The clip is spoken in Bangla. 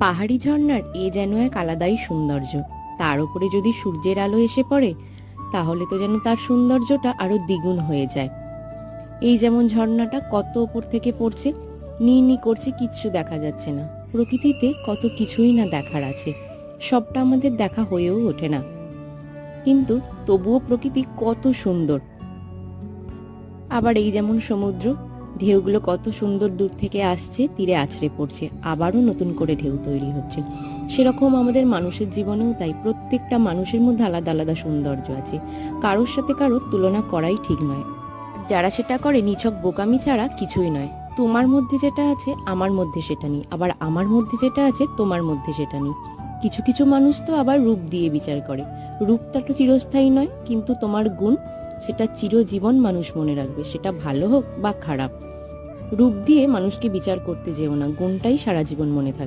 পাহাড়ি ঝর্ণার এ যেন এক আলাদাই সৌন্দর্য। তার উপরে যদি সূর্যের আলো এসে পড়ে, তাহলে তো যেন তার সৌন্দর্যটা আরও দ্বিগুণ হয়ে যায়। এই যেমন ঝর্ণাটা কত উপর থেকে পড়ছে, নি নি করছে কিচ্ছু দেখা যাচ্ছে না। প্রকৃতিতে কত কিছুই না দেখার আছে। সবটা আমাদের দেখা হয়েও ওঠে না। কিন্তু তবুও প্রকৃতি কত সুন্দর। আবার এই যেমন সমুদ্র ঢেউগুলো কত সুন্দর দূর থেকে আসছে, তীরে আছড়ে পড়ছে, আবারও নতুন করে ঢেউ তৈরি হচ্ছে। সেরকম আমাদের মানুষের জীবনেও তাই প্রত্যেকটা মানুষের মধ্যে আলাদা আলাদা সৌন্দর্য আছে। কারোর সাথে কারোর তুলনা করাই ঠিক নয়। যারা সেটা করে, নিছক বোকামি ছাড়া কিছুই নয়। তোমার মধ্যে যেটা আছে, আমার মধ্যে সেটা নেই। আবার আমার মধ্যে যেটা আছে, তোমার মধ্যে সেটা নেই। কিছু কিছু মানুষ তো আবার রূপ দিয়ে বিচার করে। রূপটা তো চিরস্থায়ী নয়, কিন্তু তোমার গুণ সেটা চিরজীবন মানুষ মনে রাখবে, সেটা ভালো হোক বা খারাপ। রূপ দিয়ে মানুষকে বিচার করতে যেও না, গুণটাই সারা জীবন মনে থাকবে।